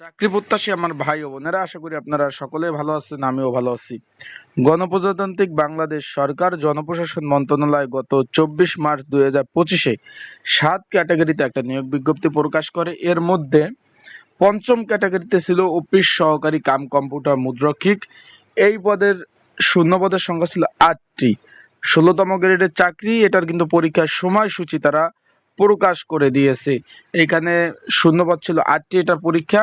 চাকরি প্রত্যাশী আমার ভাই ও বোনেরা, আশা করি আপনারা সকলে ভালো আছেন, আমিও ভালো আছি। গণপ্রজাতান্ত্রিক বাংলাদেশ সরকার জনপ্রশাসন মন্ত্রণালয় গত চব্বিশ মার্চ দুই হাজার পঁচিশে সাত ক্যাটাগরিতে একটা নিয়োগ বিজ্ঞপ্তি প্রকাশ করে। এর মধ্যে পঞ্চম ক্যাটাগরিতে ছিল অফিস সহকারী কাম কম্পিউটার মুদ্রক্ষিক। এই পদের শূন্য পদের সংখ্যা ছিল আটটি। ষোলোতম গ্রেডের চাকরি, এটার কিন্তু পরীক্ষার সময়সূচি তারা প্রকাশ করে দিয়েছে। এখানে শূন্যপদ ছিল আটটি, এটার পরীক্ষা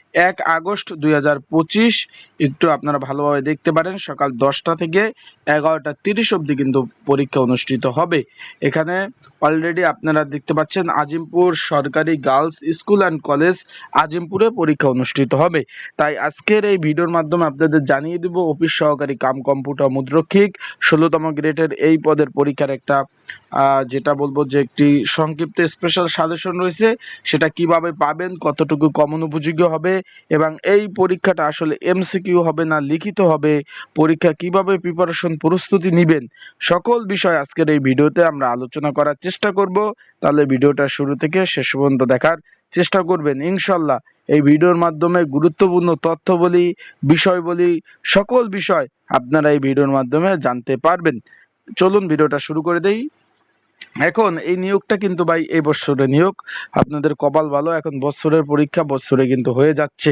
এক আগস্ট দুই হাজার পঁচিশ। একটু আপনারা ভালোভাবে দেখতে পারেন, সকাল দশটা থেকে এগারোটা তিরিশ অবধি কিন্তু পরীক্ষা অনুষ্ঠিত হবে। এখানে অলরেডি আপনারা দেখতে পাচ্ছেন আজিমপুর সরকারি গার্লস স্কুল অ্যান্ড কলেজ আজিমপুরে পরীক্ষা অনুষ্ঠিত হবে। তাই আজকের এই ভিডিওর মাধ্যমে আপনাদের জানিয়ে দেব, অফিস সহকারী কাম কম্পিউটার মুদ্রক্ষিক ষোলোতম গ্রেডের এই পদের পরীক্ষার একটা যেটা বলব যে একটি সংক্ষিপ্ত স্পেশাল সাজেশন রয়েছে। সেটা কীভাবে পাবেন, কতটুকু কমন উপযোগী হবে এবং এই পরীক্ষাটা আসলে এমসিকিউ হবে না, লিখিত হবে। পরীক্ষা কীভাবে প্রিপারেশন প্রস্তুতি নেবেন, সকল বিষয় আজকের এই ভিডিওতে আমরা আলোচনা করার চেষ্টা করব। তাহলে ভিডিওটা শুরু থেকে শেষ পর্যন্ত দেখার চেষ্টা করবেন। ইনশাল্লাহ এই ভিডিওর মাধ্যমে গুরুত্বপূর্ণ তথ্য বলি বিষয় বলি সকল বিষয় আপনারা এই ভিডিওর মাধ্যমে জানতে পারবেন। চলুন ভিডিওটা শুরু করে দেই। এখন এই নিয়োগটা কিন্তু ভাই এই বছরের নিয়োগ। আপনাদের কপাল ভালো, এখন বছরের পরীক্ষা বছরে কিন্তু হয়ে যাচ্ছে।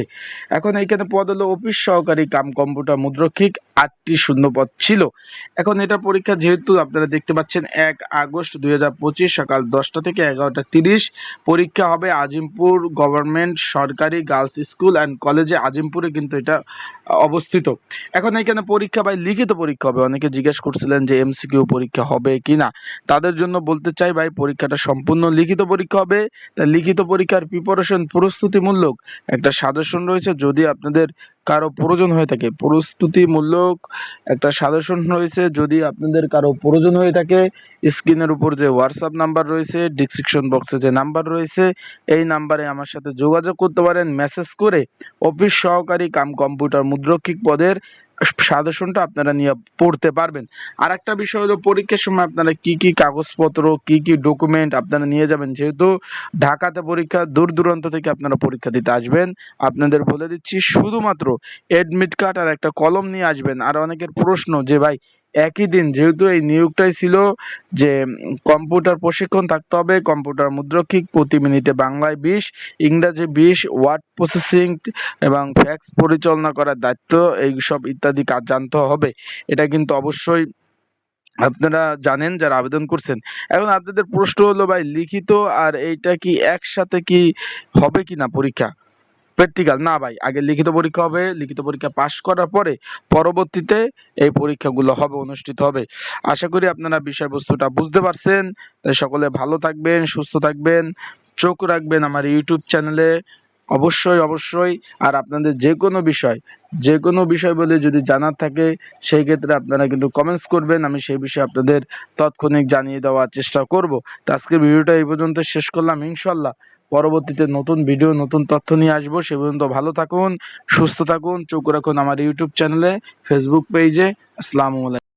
এখন এইখানে পদ হলো অফিস সহকারী কাম কম্পিউটার মুদ্রক্ষিক আটটি শূন্য পদ ছিল। এখন এটা পরীক্ষা যেহেতু আপনারা দেখতে পাচ্ছেন, এক আগস্ট দুই হাজার পঁচিশ সকাল দশটা থেকে এগারোটা তিরিশ পরীক্ষা হবে আজিমপুর গভর্নমেন্ট সরকারি গার্লস স্কুল অ্যান্ড কলেজে। আজিমপুরে কিন্তু এটা অবস্থিত। এখন এখানে পরীক্ষা ভাই লিখিত পরীক্ষা হবে। অনেকে জিজ্ঞেস করছিলেন যে এমসিকিউ পরীক্ষা হবে কি না তাদের জন্য বলতে চাই ভাই, পরীক্ষাটা সম্পূর্ণ লিখিত পরীক্ষা হবে। তা লিখিত পরীক্ষার প্রিপারেশন প্রস্তুতিমূলক একটা সাজেশন রয়েছে। যদি আপনাদের কারও প্রয়োজন হয়ে থাকে, প্রস্তুতিমূলক একটা সাজেশন রয়েছে। যদি আপনাদের কারও প্রয়োজন হয়ে থাকে, স্ক্রিনের উপর যে হোয়াটসঅ্যাপ নাম্বার রয়েছে ডিসক্রিপশন বক্সে যে নাম্বার রয়েছে, এই নাম্বারে আমার সাথে যোগাযোগ করতে পারেন। মেসেজ করে অফিস সহকারী কাম কম্পিউটার মুদ্রক্ষিক পদের সাজেশনটা আপনারা নিয়ে পড়তে পারবেন। আর একটা বিষয় হলো, পরীক্ষার সময় আপনারা কি কি কাগজপত্র, কি কি ডকুমেন্ট আপনারা নিয়ে যাবেন? যেহেতু ঢাকাতে পরীক্ষা, দূর দূরান্ত থেকে আপনারা পরীক্ষা দিতে আসবেন। আপনাদের বলে দিচ্ছি, শুধুমাত্র এডমিট কার্ড আর একটা কলম নিয়ে আসবেন। আর অনেকের প্রশ্ন যে, ভাই একই দিন, যেহেতু এই নিয়োগটাই ছিল যে কম্পিউটার প্রশিক্ষণ থাকতে হবে, কম্পিউটার মুদ্রক্ষিক প্রতি মিনিটে বাংলায় বিশ, ইংরাজি বিশ, ওয়ার্ড প্রসেসিং এবং ফ্যাক্স পরিচালনা করার দায়িত্ব এই সব ইত্যাদি কাজ জানতে হবে। এটা কিন্তু অবশ্যই আপনারা জানেন যারা আবেদন করছেন। এখন আপনাদের প্রশ্ন হলো, ভাই, লিখিত আর এইটা কি একসাথে কি হবে কি না পরীক্ষা? প্র্যাকটিক্যাল না ভাই, আগে লিখিত পরীক্ষা হবে, লিখিত পরীক্ষা পাশ করার পরে পরবর্তীতে এই পরীক্ষাগুলো হবে, অনুষ্ঠিত হবে। আশা করি আপনারা বিষয়বস্তুটা বুঝতে পারছেন। তাই সকলে ভালো থাকবেন, সুস্থ থাকবেন, চোখ রাখবেন আমার ইউটিউব চ্যানেলে। অবশ্যই অবশ্যই। আর আপনাদের যে কোনো বিষয়, যে কোনো বিষয় বলে যদি জানার থাকে, সেই ক্ষেত্রে আপনারা কিন্তু কমেন্টস করবেন। আমি সেই বিষয়ে আপনাদের তৎক্ষণিক জানিয়ে দেওয়ার চেষ্টা করব। তো আজকের ভিডিওটা এই পর্যন্ত শেষ করলাম। ইনশাল্লাহ পরবর্তীতে নতুন ভিডিও নতুন তথ্য নিয়ে আসব। সে পর্যন্ত ভালো থাকুন, সুস্থ থাকুন। চোখ রাখুন আমার ইউটিউব চ্যানেলে ফেসবুক পেজে আসসালামু আলাইকুম।